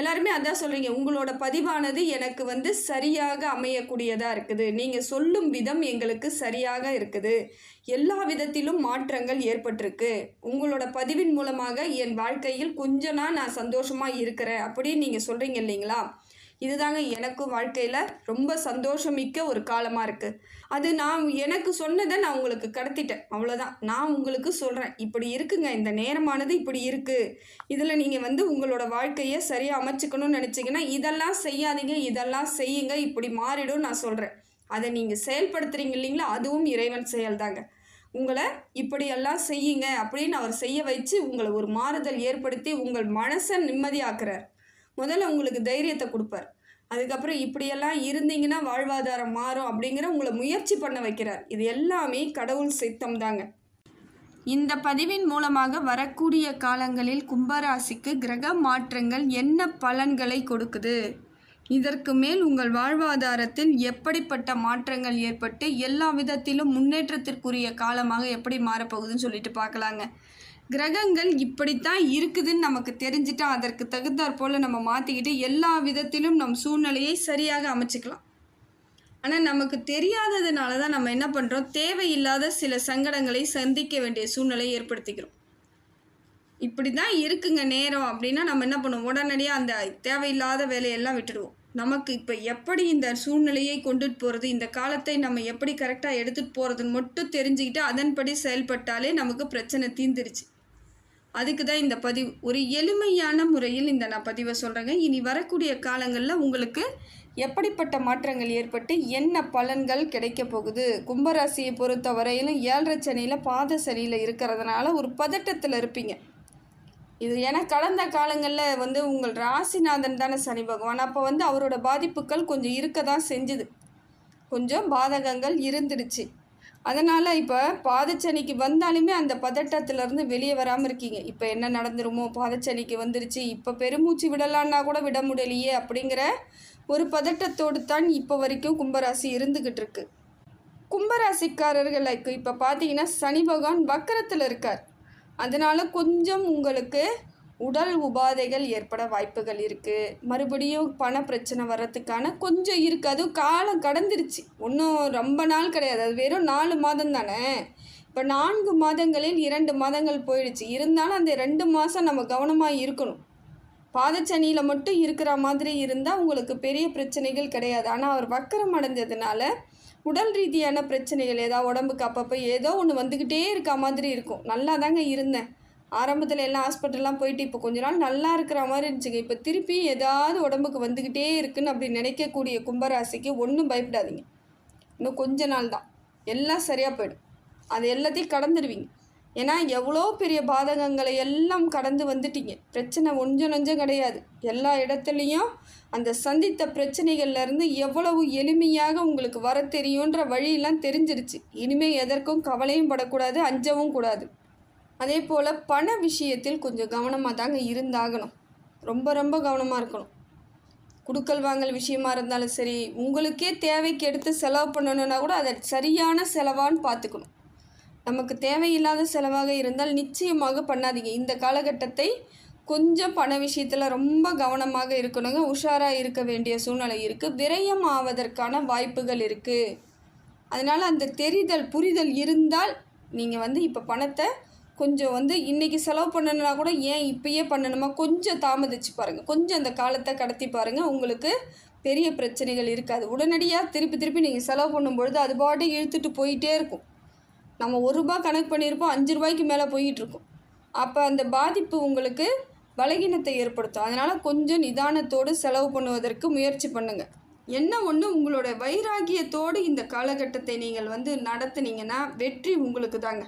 எல்லாருமே அதான் சொல்கிறீங்க உங்களோட பதிவானது எனக்கு வந்து சரியாக அமையக்கூடியதாக இருக்குது. நீங்கள் சொல்லும் விதம் எங்களுக்கு சரியாக இருக்குது. எல்லா விதத்திலும் மாற்றங்கள் ஏற்பட்டிருக்கு. உங்களோட பதிவின் மூலமாக என் வாழ்க்கையில் கொஞ்ச நாள் நான் சந்தோஷமாக இருக்கிறேன் அப்படின்னு நீங்கள் சொல்கிறீங்க இல்லைங்களா? இதுதாங்க எனக்கும் வாழ்க்கையில் ரொம்ப சந்தோஷமிக்க ஒரு காலமாக இருக்குது அது நான் எனக்கு சொன்னதை நான் உங்களுக்கு கடத்திட்டேன். அவ்வளோதான் நான் உங்களுக்கு சொல்கிறேன் இப்படி இருக்குங்க. இந்த நேரமானது இப்படி இருக்குது இதில் நீங்கள் வந்து உங்களோட வாழ்க்கையை சரியாக அமைச்சுக்கணும்னு நினச்சிங்கன்னா இதெல்லாம் செய்யாதீங்க. இதெல்லாம் செய்யுங்க. இப்படி மாறிடும் நான் சொல்கிறேன் அதை நீங்கள் செயல்படுத்துகிறீங்க இல்லைங்களா? அதுவும் இறைவன் செயல்தாங்க. உங்களை இப்படியெல்லாம் செய்யுங்க அப்படின்னு அவர் செய்ய வச்சு உங்களை ஒரு மாறுதல் ஏற்படுத்தி உங்கள் மனசை நிம்மதியாக்குறார். முதல்ல உங்களுக்கு தைரியத்தை கொடுப்பார். அதுக்கப்புறம் இப்படியெல்லாம் இருந்தீங்கன்னா வாழ்வாதாரம் மாறும் அப்படிங்கிற உங்களை முயற்சி பண்ண வைக்கிறார். இது எல்லாமே கடவுள் சித்தம் தாங்க. இந்த பதிவின் மூலமாக வரக்கூடிய காலங்களில் கும்பராசிக்கு கிரக மாற்றங்கள் என்ன பலன்களை கொடுக்குது? இதற்கு மேல் உங்கள் வாழ்வாதாரத்தில் எப்படிப்பட்ட மாற்றங்கள் ஏற்பட்டு எல்லா விதத்திலும் முன்னேற்றத்திற்குரிய காலமாக எப்படி மாறப்போகுதுன்னு சொல்லிட்டு பார்க்கலாங்க. கிரகங்கள் இப்படித்தான் இருக்குதுன்னு நமக்கு தெரிஞ்சுட்டா அதற்கு தகுந்தாற் போல் நம்ம மாற்றிக்கிட்டு எல்லா விதத்திலும் நம் சூழ்நிலையை சரியாக அமைச்சுக்கலாம். ஆனால் நமக்கு தெரியாததுனால தான் நம்ம என்ன பண்ணுறோம் தேவையில்லாத சில சங்கடங்களை சந்திக்க வேண்டிய சூழ்நிலையை ஏற்படுத்திக்கிறோம். இப்படி தான் இருக்குங்க நேரம். அப்படின்னா நம்ம என்ன பண்ணுவோம்? உடனடியாக அந்த தேவையில்லாத வேலையெல்லாம் விட்டுடுவோம். நமக்கு இப்போ எப்படி இந்த சூழ்நிலையை கொண்டுட்டு போகிறது இந்த காலத்தை நம்ம எப்படி கரெக்டாக எடுத்துகிட்டு போகிறதுன்னு மட்டும் தெரிஞ்சுக்கிட்டு அதன்படி செயல்பட்டாலே நமக்கு பிரச்சனை தீந்துருச்சு அதுக்கு தான் இந்த பதிவு ஒரு எளிமையான முறையில் இந்த நான் பதிவை சொல்கிறேங்க இனி வரக்கூடிய காலங்களில் உங்களுக்கு எப்படிப்பட்ட மாற்றங்கள் ஏற்பட்டு என்ன பலன்கள் கிடைக்க போகுது? கும்பராசியை பொறுத்த வரையிலும் ஏழரை சனியில் பாத சனியில் இருக்கிறதுனால ஒரு பதட்டத்தில் இருப்பீங்க. இது ஏன்னா கடந்த காலங்களில் வந்து உங்கள் ராசிநாதன் தானே சனி பகவான். அப்போ வந்து அவரோட பாதிப்புகள் கொஞ்சம் இருக்க தான் செஞ்சுது. கொஞ்சம் பாதகங்கள் இருந்துடுச்சு. அதனால் இப்போ பாதச்சனிக்கு வந்தாலுமே அந்த பதட்டத்திலேருந்து வெளியே வராமல் இருக்கீங்க. இப்போ என்ன நடந்துருமோ? பாதச்சனிக்கு வந்துருச்சு. இப்போ பெருமூச்சு விடலான்னா கூட விட முடியலையே அப்படிங்கிற ஒரு பதட்டத்தோடு தான் இப்போ வரைக்கும் கும்பராசி இருந்துக்கிட்டு இருக்கு. கும்பராசிக்காரர்களுக்கு இப்போ பார்த்தீங்கன்னா சனி பகவான் வக்கரத்தில் இருக்கார். அதனால் கொஞ்சம் உங்களுக்கு உடல் உபாதைகள் ஏற்பட வாய்ப்புகள் இருக்குது மறுபடியும் பண பிரச்சனை வர்றதுக்கான கொஞ்சம் இருக்குது அதுவும் காலம் கடந்துருச்சு. ஒன்றும் ரொம்ப நாள் கிடையாது. அது வெறும் நாலு மாதம் தானே? இப்போ நான்கு மாதங்களில் இரண்டு மாதங்கள் போயிடுச்சு. இருந்தாலும் அந்த ரெண்டு மாதம் நம்ம கவனமாக இருக்கணும். பாதச்சனியில் மட்டும் இருக்கிற மாதிரி இருந்தால் உங்களுக்கு பெரிய பிரச்சனைகள் கிடையாது. ஆனால் அவர் வக்கரம் அடைஞ்சதுனால உடல் ரீதியான பிரச்சனைகள் ஏதாவது உடம்புக்கு அப்பப்போ ஏதோ ஒன்று வந்துக்கிட்டே இருக்க மாதிரி இருக்கும். நல்லா தாங்க இருந்தேன். ஆரம்பத்தில் எல்லாம் ஹாஸ்பிட்டல்லாம் போயிட்டு இப்போ கொஞ்ச நாள் நல்லா இருக்கிற மாதிரி இருந்துச்சுங்க. இப்போ திருப்பி ஏதாவது உடம்புக்கு வந்துக்கிட்டே இருக்குன்னு அப்படி நினைக்கக்கூடிய கும்பராசிக்கு ஒன்றும் பயப்படாதீங்க. இன்னும் கொஞ்ச நாள் தான். எல்லாம் சரியாக போயிடும். அது எல்லாத்தையும் கடந்துடுவீங்க ஏன்னா எவ்வளோ பெரிய பாதகங்களை எல்லாம் கடந்து வந்துட்டீங்க. பிரச்சனை ஒன்றும் நொஞ்சம் கிடையாது. எல்லா இடத்துலையும் அந்த சந்தித்த பிரச்சனைகள்லேருந்து எவ்வளவு எளிமையாக உங்களுக்கு வர தெரியுன்ற வழியெல்லாம் தெரிஞ்சிருச்சு. இனிமேல் எதற்கும் கவலையும் படக்கூடாது அஞ்சவும் கூடாது. அதே போல் பண விஷயத்தில் கொஞ்சம் கவனமாக தாங்க இருந்தாகணும். ரொம்ப ரொம்ப கவனமாக இருக்கணும். குடுக்கல் வாங்கல் விஷயமா இருந்தாலும் சரி உங்களுக்கே தேவைக்கு எடுத்து செலவு பண்ணணுன்னா கூட அதை சரியான செலவான்னு பார்த்துக்கணும். நமக்கு தேவையில்லாத செலவாக இருந்தால் நிச்சயமாக பண்ணாதீங்க. இந்த காலகட்டத்தை கொஞ்சம் பண விஷயத்தில் ரொம்ப கவனமாக இருக்கணுங்க. உஷாராக இருக்க வேண்டிய சூழ்நிலை இருக்குது விரயம் ஆவதற்கான வாய்ப்புகள் இருக்குது அதனால் அந்த தெரிதல் புரிதல் இருந்தால் நீங்கள் வந்து இப்போ பணத்தை கொஞ்சம் வந்து இன்றைக்கி செலவு பண்ணணுன்னா கூட ஏன் இப்பயே பண்ணணுமா? கொஞ்சம் தாமதிச்சு பாருங்கள் கொஞ்சம் அந்த காலத்தை கடத்தி பாருங்கள் உங்களுக்கு பெரிய பிரச்சனைகள் இருக்காது. உடனடியாக திருப்பி திருப்பி நீங்கள் செலவு பண்ணும்பொழுது அது பாட்டு இழுத்துட்டு போயிட்டே இருக்கும். நம்ம ஒரு ரூபா கணக்கு பண்ணியிருப்போம். அஞ்சு ரூபாய்க்கு மேலே போயிட்டுருக்கோம். அப்போ அந்த பாதிப்பு உங்களுக்கு பலகீனத்தை ஏற்படுத்தும். அதனால் கொஞ்சம் நிதானத்தோடு செலவு பண்ணுவதற்கு முயற்சி பண்ணுங்கள் என்ன ஒன்று உங்களோட வைராகியத்தோடு இந்த காலகட்டத்தை நீங்கள் வந்து நடத்துனீங்கன்னா வெற்றி உங்களுக்கு தாங்க.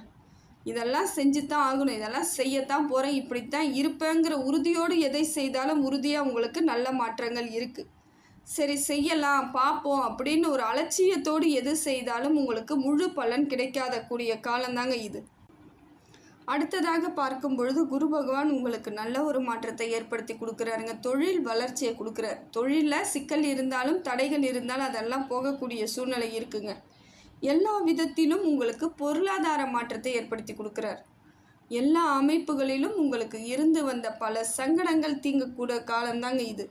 இதெல்லாம் செஞ்சு தான் ஆகணும். இதெல்லாம் செய்யத்தான் போகிறேன் இப்படித்தான் இருப்பேங்கிற உறுதியோடு எதை செய்தாலும் உறுதியாக உங்களுக்கு நல்ல மாற்றங்கள் இருக்குது சரி செய்யலாம் பார்ப்போம் அப்படின்னு ஒரு அலட்சியத்தோடு எது செய்தாலும் உங்களுக்கு முழு பலன் கிடைக்காத கூடிய காலம்தாங்க இது. அடுத்ததாக பார்க்கும் பொழுது குரு பகவான் உங்களுக்கு நல்ல ஒரு மாற்றத்தை ஏற்படுத்தி கொடுக்குறாருங்க. தொழில் வளர்ச்சியை கொடுக்குறார். தொழிலில் சிக்கல் இருந்தாலும் தடைகள் இருந்தாலும் அதெல்லாம் போகக்கூடிய சூழ்நிலை இருக்குங்க. எல்லா விதத்திலும் உங்களுக்கு பொருளாதார மாற்றத்தை ஏற்படுத்தி கொடுக்குறார். எல்லா அமைப்புகளிலும் உங்களுக்கு இருந்து வந்த பல சங்கடங்கள் தீங்கக்கூட காலம்தாங்க இது.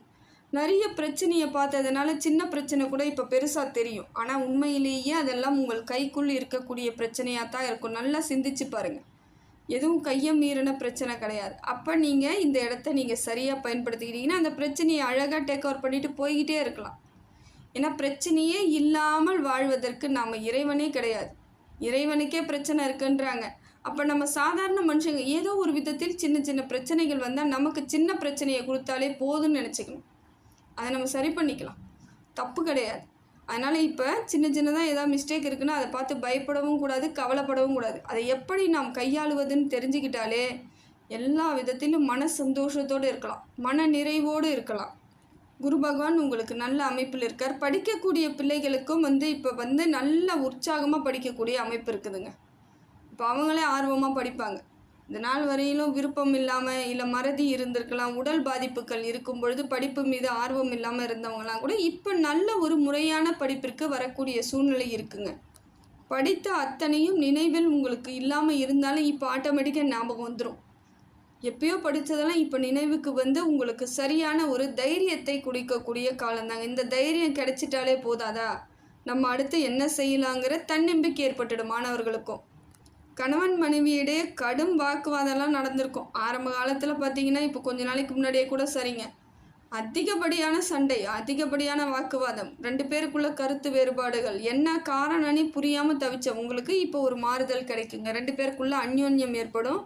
நிறைய பிரச்சனையை பார்த்ததுனால சின்ன பிரச்சனை கூட இப்போ பெருசாக தெரியும். ஆனால் உண்மையிலேயே அதெல்லாம் உங்கள் கைக்குள் இருக்கக்கூடிய பிரச்சனையாக தான் இருக்கும். நல்லா சிந்திச்சு பாருங்கள் எதுவும் கையை மீறின பிரச்சனை கிடையாது. அப்போ நீங்கள் இந்த இடத்த நீங்கள் சரியாக பயன்படுத்திக்கிட்டீங்கன்னா அந்த பிரச்சனையை அழகாக டேக் ஓவர் பண்ணிவிட்டு போய்கிட்டே இருக்கலாம். ஏன்னா பிரச்சனையே இல்லாமல் வாழ்வதற்கு நாம் இறைவனே கிடையாது. இறைவனுக்கே பிரச்சனை இருக்குன்றாங்க. அப்போ நம்ம சாதாரண மனுஷங்க ஏதோ ஒரு விதத்தில் சின்ன சின்ன பிரச்சனைகள் வந்தால் நமக்கு சின்ன பிரச்சனையை கொடுத்தாலே போதும்னு நினச்சிக்கணும். அதை நம்ம சரி பண்ணிக்கலாம். தப்பு கிடையாது. அதனால் இப்போ சின்ன சின்னதாக ஏதாவது மிஸ்டேக் இருக்குன்னா அதை பார்த்து பயப்படவும் கூடாது கவலைப்படவும் கூடாது. அதை எப்படி நாம் கையாளுவதுன்னு தெரிஞ்சுக்கிட்டாலே எல்லா விதத்திலும் மன சந்தோஷத்தோடு இருக்கலாம். மன நிறைவோடு இருக்கலாம். குரு பகவான் உங்களுக்கு நல்ல அமைப்பில் இருக்கார். படிக்கக்கூடிய பிள்ளைகளுக்கும் வந்து இப்போ வந்து நல்ல உற்சாகமாக படிக்கக்கூடிய அமைப்பு இருக்குதுங்க. இப்போ அவங்களே ஆர்வமாக படிப்பாங்க. இந்த நாள் வரையிலும் விருப்பம் இல்லாமல் இல்லை மறதி இருந்திருக்கலாம் உடல் பாதிப்புகள் இருக்கும் பொழுது படிப்பு மீது ஆர்வம் இல்லாமல் இருந்தவங்களாம் கூட இப்போ நல்ல ஒரு முறையான படிப்பிற்கு வரக்கூடிய சூழ்நிலை இருக்குங்க. படித்த அத்தனையும் நினைவில் உங்களுக்கு இல்லாமல் இருந்தாலும் இப்போ ஆட்டோமேட்டிக்காக ஞாபகம் வந்துடும் எப்பயோ படித்ததெல்லாம் இப்போ நினைவுக்கு வந்து உங்களுக்கு சரியான ஒரு தைரியத்தை குடிக்கக்கூடிய காலம்தாங்க. இந்த தைரியம் கிடைச்சிட்டாலே போதாதா? நம்ம அடுத்து என்ன செய்யலாங்கிற தன்னம்பிக்கை ஏற்பட்டுடும் மாணவர்களுக்கும். கணவன் மனைவியிடையே கடும் வாக்குவாதம்லாம் நடந்திருக்கும். ஆரம்ப காலத்தில் பார்த்தீங்கன்னா இப்போ கொஞ்ச நாளைக்கு முன்னாடியே கூட சரிங்க. அதிகப்படியான சண்டை அதிகப்படியான வாக்குவாதம் ரெண்டு பேருக்குள்ள கருத்து வேறுபாடுகள் என்ன காரணம்னு புரியாமல் தவிச்ச உங்களுக்கு இப்போ ஒரு மாறுதல் கிடைக்குங்க. ரெண்டு பேருக்குள்ள அந்யோன்யம் ஏற்படும்.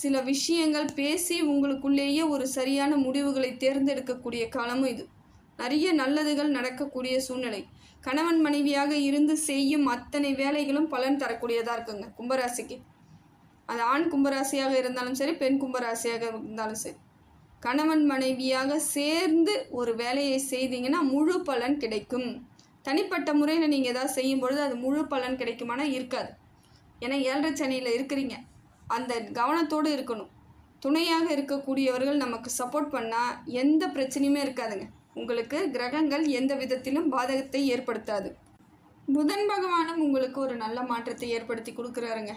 சில விஷயங்கள் பேசி உங்களுக்குள்ளேயே ஒரு சரியான முடிவுகளை தேர்ந்தெடுக்கக்கூடிய காலமும் இது. நிறைய நல்லதுகள் நடக்கக்கூடிய சூழ்நிலை. கணவன் மனைவியாக இருந்து செய்யும் அத்தனை வேலைகளும் பலன் தரக்கூடியதாக இருக்குங்க கும்பராசிக்கு. அது ஆண் கும்பராசியாக இருந்தாலும் சரி பெண் கும்பராசியாக இருந்தாலும் சரி. கணவன் மனைவியாக சேர்ந்து ஒரு வேலையை செய்தீங்கன்னா முழு பலன் கிடைக்கும். தனிப்பட்ட முறையில் நீங்கள் ஏதாவது செய்யும் பொழுது அது முழு பலன் கிடைக்குமானா இருக்காது. ஏன்னா ஏழரை சனியில் இருக்கிறீங்க. அந்த கவனத்தோடு இருக்கணும். துணையாக இருக்கக்கூடியவர்கள் நமக்கு சப்போர்ட் பண்ணால் எந்த பிரச்சனையுமே இருக்காதுங்க. உங்களுக்கு கிரகங்கள் எந்த விதத்திலும் பாதகத்தை ஏற்படுத்தாது. புதன் பகவானும் உங்களுக்கு ஒரு நல்ல மாற்றத்தை ஏற்படுத்தி கொடுக்குறாருங்க.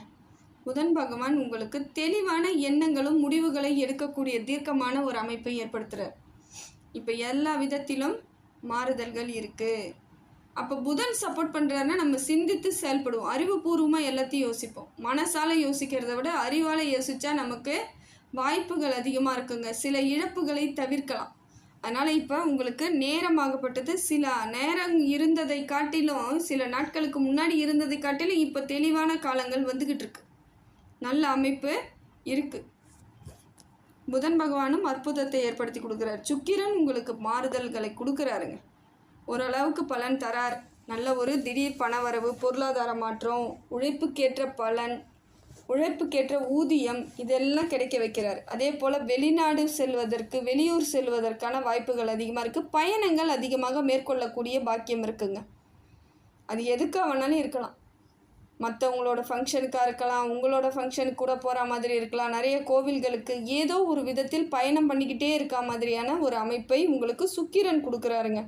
புதன் பகவான் உங்களுக்கு தெளிவான எண்ணங்களும் முடிவுகளை எடுக்கக்கூடிய தீர்க்கமான ஒரு அமைப்பை ஏற்படுத்துகிறார் இப்போ எல்லா விதத்திலும் மாறுதல்கள் இருக்குது அப்போ புதன் சப்போர்ட் பண்ணுறாருன்னா நம்ம சிந்தித்து செயல்படுவோம். அறிவுபூர்வமாக எல்லாத்தையும் யோசிப்போம். மனசால் யோசிக்கிறத விட அறிவால் யோசித்தா நமக்கு வாய்ப்புகள் அதிகமாக இருக்குங்க. சில இழப்புகளை தவிர்க்கலாம். அதனால் இப்போ உங்களுக்கு நேரமாகப்பட்டது. சில நேரம் இருந்ததை காட்டிலும் சில நாட்களுக்கு முன்னாடி இருந்ததை காட்டிலும் இப்போ தெளிவான காலங்கள் வந்துக்கிட்டு இருக்கு. நல்ல அமைப்பு இருக்குது புதன் பகவானும் அற்புதத்தை ஏற்படுத்தி கொடுக்குறாரு. சுக்கிரன் உங்களுக்கு மாறுதல்களை கொடுக்குறாருங்க. ஓரளவுக்கு பலன் தரார். நல்ல ஒரு திடீர் பணவரவு பொருளாதார மாற்றம் உழைப்புக்கேற்ற பலன் உழைப்புக்கேற்ற ஊதியம் இதெல்லாம் கிடைக்க வைக்கிறார். அதே போல் வெளிநாடு செல்வதற்கு வெளியூர் செல்வதற்கான வாய்ப்புகள் அதிகமாக இருக்குது பயணங்கள் அதிகமாக மேற்கொள்ளக்கூடிய பாக்கியம் இருக்குங்க. அது எதுக்காக வேணாலும் இருக்கலாம். மற்றவங்களோட ஃபங்க்ஷனுக்காக இருக்கலாம் உங்களோட ஃபங்க்ஷனுக்கு கூட போகிற மாதிரி இருக்கலாம். நிறைய கோவில்களுக்கு ஏதோ ஒரு விதத்தில் பயணம் பண்ணிக்கிட்டே இருக்க மாதிரியான ஒரு அமைப்பை உங்களுக்கு சுக்கிரன் கொடுக்குறாருங்க.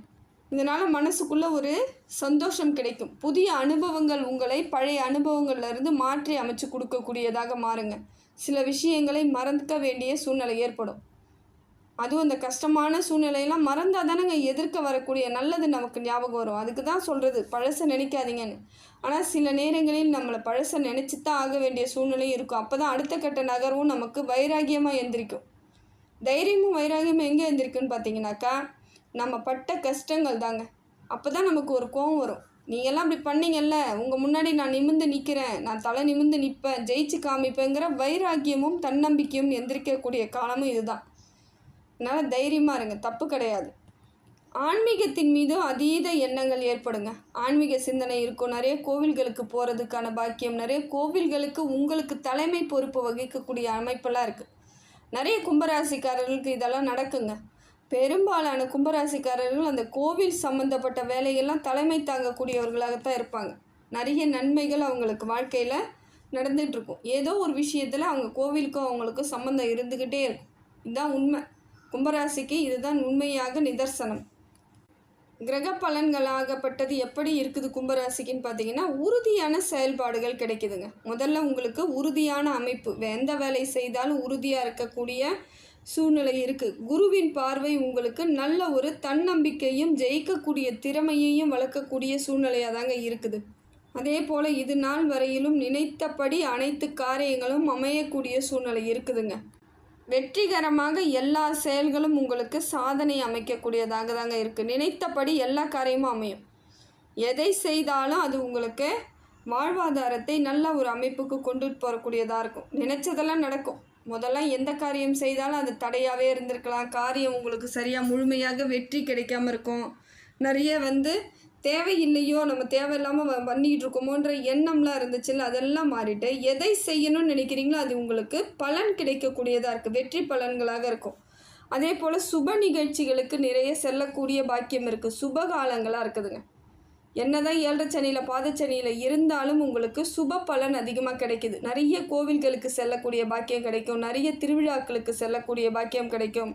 இதனால் மனசுக்குள்ளே ஒரு சந்தோஷம் கிடைக்கும். புதிய அனுபவங்கள் உங்களை பழைய அனுபவங்கள்லேருந்து மாற்றி அமைச்சு கொடுக்கக்கூடியதாக மாறுங்க. சில விஷயங்களை மறந்துக்க வேண்டிய சூழ்நிலை ஏற்படும். அதுவும் அந்த கஷ்டமான சூழ்நிலையெல்லாம் மறந்தால் தானேங்க எதிர்க்க வரக்கூடிய நல்லது நமக்கு ஞாபகம் வரும். அதுக்கு தான் சொல்கிறது பழசை நினைக்காதீங்கன்னு. ஆனால் சில நேரங்களில் நம்மளை பழசை நினச்சி தான் ஆக வேண்டிய சூழ்நிலையும் இருக்கும். அப்போ தான் அடுத்த கட்ட நகர்வும் நமக்கு வைராகியமாக எந்திரிக்கும். தைரியமும் வைராகியமும் எங்கே எந்திரிக்குன்னு பார்த்தீங்கன்னாக்கா நம்ம பட்ட கஷ்டங்கள் தாங்க அப்போ தான் நமக்கு ஒரு கோவம் வரும். நீங்கள்லாம் அப்படி பண்ணீங்கல்ல? உங்கள் முன்னாடி நான் நிமிந்து நிற்கிறேன் நான் தலை நிமிந்து நிற்பேன் ஜெயிச்சு காமிப்பேங்கிற வைராக்கியமும் தன்னம்பிக்கையும் எந்திரிக்கக்கூடிய காலமும் இதுதான். அதனால் தைரியமாக இருங்க. தப்பு கிடையாது. ஆன்மீகத்தின் மீது அதீத எண்ணங்கள் ஏற்படுங்க. ஆன்மீக சிந்தனை இருக்கும். நிறைய கோவில்களுக்கு போகிறதுக்கான பாக்கியம். நிறைய கோவில்களுக்கு உங்களுக்கு தலைமை பொறுப்பு வகிக்கக்கூடிய அமைப்பெல்லாம் இருக்குது நிறைய கும்பராசிக்காரர்களுக்கு இதெல்லாம் நடக்குங்க. பெரும்பாலான கும்பராசிக்காரர்கள் அந்த கோவில் சம்மந்தப்பட்ட வேலையெல்லாம் தலைமை தாங்கக்கூடியவர்களாகத்தான் இருப்பாங்க. நிறைய நன்மைகள் அவங்களுக்கு வாழ்க்கையில் நடந்துகிட்ருக்கும் ஏதோ ஒரு விஷயத்தில் அவங்க கோவிலுக்கும் அவங்களுக்கும் சம்மந்தம் இருந்துக்கிட்டே இருக்கும். இதுதான் உண்மை. கும்பராசிக்கு இதுதான் உண்மையாக நிதர்சனம். கிரக பலன்களாகப்பட்டது எப்படி இருக்குது கும்பராசிக்குன்னு பார்த்தீங்கன்னா உறுதியான செயல்பாடுகள் கிடைக்குதுங்க. முதல்ல உங்களுக்கு உறுதியான அமைப்பு. எந்த வேலை செய்தாலும் உறுதியாக இருக்கக்கூடிய சூழ்நிலை இருக்குது குருவின் பார்வை உங்களுக்கு நல்ல ஒரு தன்னம்பிக்கையும் ஜெயிக்கக்கூடிய திறமையையும் வளர்க்கக்கூடிய சூழ்நிலையாக தாங்க இருக்குது. அதே போல் இது நாள் வரையிலும் நினைத்தபடி அனைத்து காரியங்களும் அமையக்கூடிய சூழ்நிலை இருக்குதுங்க. வெற்றிகரமாக எல்லா செயல்களும் உங்களுக்கு சாதனை அமைக்கக்கூடியதாக தாங்க இருக்குது நினைத்தபடி எல்லா காரியமும் அமையும். எதை செய்தாலும் அது உங்களுக்கு வாழ்வாதாரத்தை நல்ல ஒரு அமைப்புக்கு கொண்டுட்டு போகக்கூடியதாக இருக்கும். நினச்சதெல்லாம் நடக்கும். முதல்ல எந்த காரியம் செய்தாலும் அது தடையாகவே இருந்திருக்கலாம். காரியம் உங்களுக்கு சரியாக முழுமையாக வெற்றி கிடைக்காம இருக்கும். நிறைய வந்து தேவையில்லையோ நம்ம தேவையில்லாமல் வ- பண்ணிக்கிட்டு இருக்கோமோன்ற எண்ணம்லாம் இருந்துச்சுல்ல அதெல்லாம் மாறிட்டு எதை செய்யணும்னு நினைக்கிறீங்களோ அது உங்களுக்கு பலன் கிடைக்கக்கூடியதாக இருக்குது வெற்றி பலன்களாக இருக்கும். அதே போல் சுப நிகழ்ச்சிகளுக்கு நிறைய செல்லக்கூடிய பாக்கியம் இருக்குது சுப காலங்களாக இருக்குதுங்க. என்னதான் ஏழரை சனியில் பாதச்சனியில் இருந்தாலும் உங்களுக்கு சுப பலன் அதிகமாக கிடைக்குது. நிறைய கோவில்களுக்கு செல்லக்கூடிய பாக்கியம் கிடைக்கும். நிறைய திருவிழாக்களுக்கு செல்லக்கூடிய பாக்கியம் கிடைக்கும்.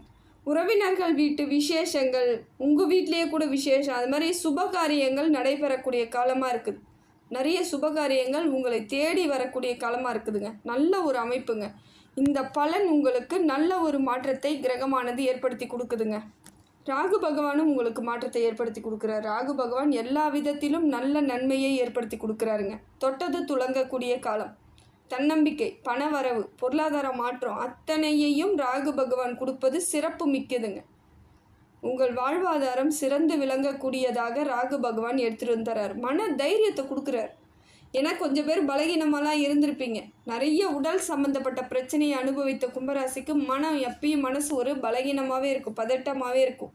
உறவினர்கள் வீட்டு விசேஷங்கள் உங்கள் வீட்லேயே கூட விசேஷம் அது மாதிரி சுப காரியங்கள் நடைபெறக்கூடிய காலமாக இருக்குது. நிறைய சுப காரியங்கள் உங்களை தேடி வரக்கூடிய காலமாக இருக்குதுங்க. நல்ல ஒரு அமைப்புங்க. இந்த பலன் உங்களுக்கு நல்ல ஒரு மாற்றத்தை கிரகமானது ஏற்படுத்தி கொடுக்குதுங்க. ராகு பகவானும் உங்களுக்கு மாற்றத்தை ஏற்படுத்தி கொடுக்குறாரு. ராகு பகவான் எல்லா விதத்திலும் நல்ல நன்மையை ஏற்படுத்தி கொடுக்குறாருங்க. தொட்டது துளங்கக்கூடிய காலம். தன்னம்பிக்கை பணவரவு பொருளாதார மாற்றம் அத்தனையையும் ராகு பகவான் கொடுப்பது சிறப்பு மிக்கதுங்க. உங்கள் வாழ்வாதாரம் சிறந்து விளங்கக்கூடியதாக ராகு பகவான் எடுத்துகிட்டு வந்துறார் மன தைரியத்தை கொடுக்குறார். ஏன்னா கொஞ்சம் பேர் பலகீனமாலாம் இருந்திருப்பீங்க. நிறைய உடல் சம்மந்தப்பட்ட பிரச்சனையை அனுபவித்த கும்பராசிக்கு மனம் எப்பயும் மனசு ஒரு பலகீனமாகவே இருக்கும் பதட்டமாகவே இருக்கும்.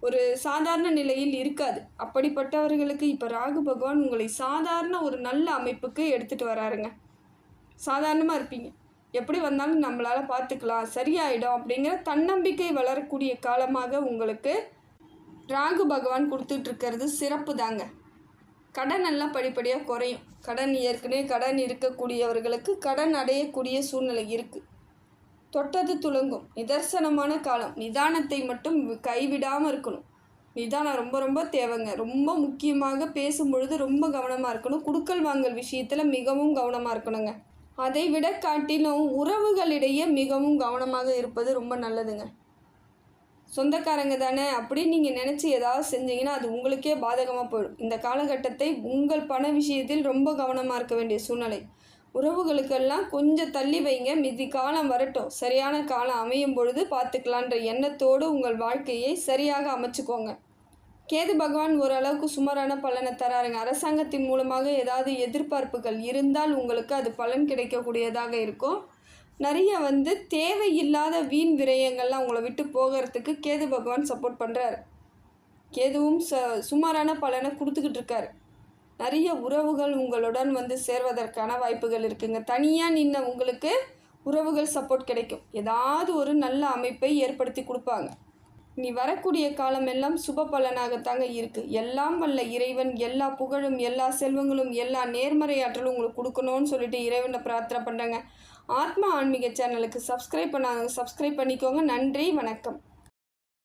ஒரு சாதாரண நிலையில் இருக்காது. அப்படிப்பட்டவர்களுக்கு இப்போ ராகு பகவான் உங்களை சாதாரண ஒரு நல்ல அமைப்புக்கு எடுத்துகிட்டு வராருங்க. சாதாரணமாக இருப்பீங்க. எப்படி வந்தாலும் நம்மளால் பார்த்துக்கலாம் சரியாயிடும் அப்படிங்கிற தன்னம்பிக்கை வளரக்கூடிய காலமாக உங்களுக்கு ராகு பகவான் கொடுத்துட்ருக்கிறது சிறப்பு தாங்க கடன் எல்லாம் படிப்படியாக குறையும். கடன் ஏற்கனவே கடன் இருக்கக்கூடியவர்களுக்கு கடன் அடையக்கூடிய சூழ்நிலை இருக்குது தொட்டது துலங்கும். நிதர்சனமான காலம். நிதானத்தை மட்டும் கைவிடாமல் இருக்கணும். நிதானம் ரொம்ப ரொம்ப தேவைங்க. ரொம்ப முக்கியமாக பேசும் பொழுது ரொம்ப கவனமாக இருக்கணும். குடுக்கல் வாங்கல் விஷயத்தில் மிகவும் கவனமாக இருக்கணுங்க. அதை விட காட்டிலும் உறவுகளிடையே மிகவும் கவனமாக இருப்பது ரொம்ப நல்லதுங்க. சொந்தக்காரங்க தானே அப்படின்னு நீங்கள் நினச்சி ஏதாவது செஞ்சீங்கன்னா அது உங்களுக்கே பாதகமாக போயிடும். இந்த காலகட்டத்தை உங்கள் பண விஷயத்தில் ரொம்ப கவனமாக இருக்க வேண்டிய சூழ்நிலை. உறவுகளுக்கெல்லாம் கொஞ்சம் தள்ளி வைங்க. மிதி காலம் வரட்டும். சரியான காலம் அமையும் பொழுது பார்த்துக்கலான்ற எண்ணத்தோடு உங்கள் வாழ்க்கையை சரியாக அமைச்சுக்கோங்க. கேது பகவான் ஓரளவுக்கு சுமாரான பலனை தராருங்க. அரசாங்கத்தின் மூலமாக ஏதாவது எதிர்பார்ப்புகள் இருந்தால் உங்களுக்கு அது பலன் கிடைக்கக்கூடியதாக இருக்கும். நிறைய வந்து தேவையில்லாத வீண் விரயங்கள்லாம் உங்களை விட்டு போகிறதுக்கு கேது பகவான் சப்போர்ட் பண்ணுறாரு கேதுவும் ச சுமாரான பலனை கொடுத்துக்கிட்டு இருக்காரு. நிறைய உறவுகள் உங்களுடன் வந்து சேர்வதற்கான வாய்ப்புகள் இருக்குங்க. தனியாக நின்ன உங்களுக்கு உறவுகள் சப்போர்ட் கிடைக்கும். ஏதாவது ஒரு நல்ல அமைப்பை ஏற்படுத்தி கொடுப்பாங்க. நீ வரக்கூடிய காலம் எல்லாம் சுப பலனாகத்தாங்க இருக்குது எல்லாம் வல்ல இறைவன் எல்லா புகழும் எல்லா செல்வங்களும் எல்லா நேர்மறையாற்றலும் உங்களுக்கு கொடுக்கணும்னு சொல்லிட்டு இறைவனை பிரார்த்தனை பண்ணுறேங்க ஆத்மா ஆன்மீக சேனலுக்கு சப்ஸ்கிரைப் பண்ணாங்க சப்ஸ்கிரைப் பண்ணிக்கோங்க. நன்றி வணக்கம்.